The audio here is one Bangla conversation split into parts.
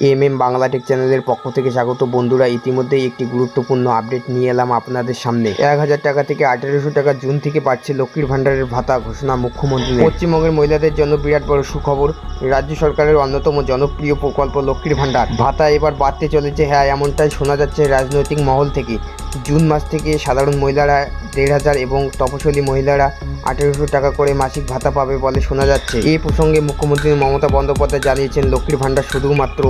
এম এম বাংলা টেক চ্যানেলের পক্ষ থেকে স্বাগত। বন্ধুরা, ইতিমধ্যেই একটি গুরুত্বপূর্ণ আপডেট নিয়ে এলাম আপনাদের সামনে। এক হাজার টাকা থেকে আঠেরোশো টাকা জুন থেকে পাচ্ছে লক্ষ্মীর ভাণ্ডারের ভাতা ঘোষণা মুখ্যমন্ত্রী পশ্চিমবঙ্গের মহিলাদের জন্য বিরাট বড় সুখবর, রাজ্য সরকারের অন্যতম জনপ্রিয় প্রকল্প লক্ষ্মীর ভাণ্ডার। ভাতা এবার বাড়তে চলেছে হ্যাঁ এমনটাই শোনা যাচ্ছে রাজনৈতিক মহল থেকে। জুন মাস থেকে সাধারণ মহিলারা দেড় হাজার এবং তপশলী মহিলারা আঠেরোশো টাকা করে মাসিক ভাতা পাবে বলে শোনা যাচ্ছে। এই প্রসঙ্গে মুখ্যমন্ত্রী মমতা বন্দ্যোপাধ্যায় জানিয়েছেন লক্ষ্মীর ভাণ্ডার শুধুমাত্র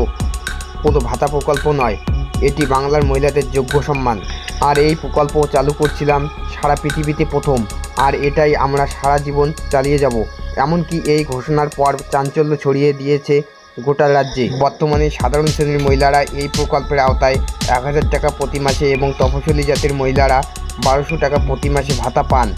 কোনো ভাতা প্রকল্প নয় এটি বাংলার মহিলাদের যোগ্য সম্মান। আর এই প্রকল্প চালু করছিলাম সারা পৃথিবীতে প্রথম আর এটাই আমরা সারা জীবন চালিয়ে যাব। এমনকি এই ঘোষণার পর চাঞ্চল্য ছড়িয়ে দিয়েছে গোটা রাজ্যে বর্তমানে সাধারণ শ্রেণির মহিলারা এই প্রকল্পের আওতায় এক হাজার টাকা প্রতি মাসে এবং তফসলি জাতির মহিলারা বারোশো টাকা প্রতি মাসে ভাতা পান।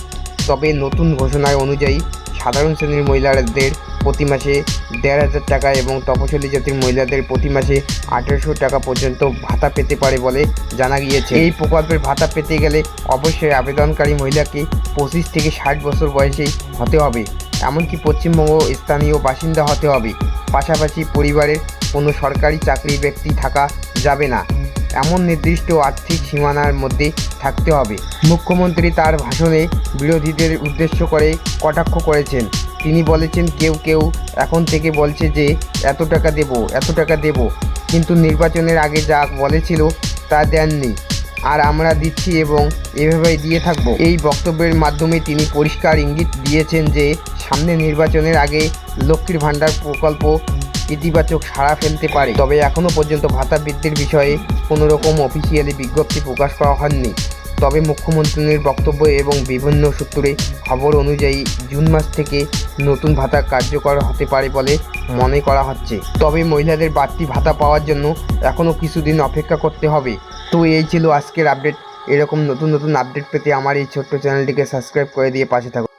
তবে নতুন ঘোষণায় অনুযায়ী সাধারণ শ্রেণির মহিলাদের প্রতি মাসে দেড় হাজার টাকা এবং তপশিলি জাতির মহিলাদের প্রতি মাসে আঠেরোশো টাকা পর্যন্ত ভাতা পেতে পারে বলে জানা গিয়েছে। এই প্রকল্পের ভাতা পেতে গেলে অবশ্যই আবেদনকারী মহিলাকে পঁচিশ থেকে ষাট বছর বয়সেই হতে হবে। এমনকি পশ্চিমবঙ্গ স্থানীয় বাসিন্দা হতে হবে। পাশাপাশি পরিবারের কোনো সরকারি চাকরি ব্যক্তি থাকা যাবে না। এমন নির্দিষ্ট আর্থিক সীমানার মধ্যে থাকতে হবে। মুখ্যমন্ত্রী তার ভাষণে বিরোধীদের উদ্দেশ্য করে কটাক্ষ করেছেন। তিনি বলেছেন, কেউ কেউ এখন থেকে বলছে যে, এত টাকা দেব, এত টাকা দেব। কিন্তু নির্বাচনের আগে যা বলেছিল তা দেননি। আর আমরা দিচ্ছি এবং এভাবেই দিয়ে থাকব। এই বক্তব্যের মাধ্যমে তিনি পরিষ্কার ইঙ্গিত দিয়েছেন যে, সামনে নির্বাচনের আগে লক্ষ্মীর ভাণ্ডার প্রকল্প ইতিবাচক সাড়া ফেলতে পারে। তবে এখনও পর্যন্ত ভাতা বৃদ্ধির বিষয়ে কোনো রকম অফিসিয়ালি বিজ্ঞপ্তি প্রকাশ করা হয়নি। তবে মুখ্যমন্ত্রীর বক্তব্য এবং বিভিন্ন সূত্রে খবর অনুযায়ী জুন মাস থেকে নতুন ভাতা কার্যকর হতে পারে বলে মনে করা হচ্ছে। তবে মহিলাদের বাড়তি ভাতা পাওয়ার জন্য এখনও কিছুদিন অপেক্ষা করতে হবে। তো এই ছিল আজকের আপডেট এরকম নতুন নতুন আপডেট পেতে আমার এই ছোট্ট চ্যানেলটিকে সাবস্ক্রাইব করে দিয়ে পাশে থাকুন।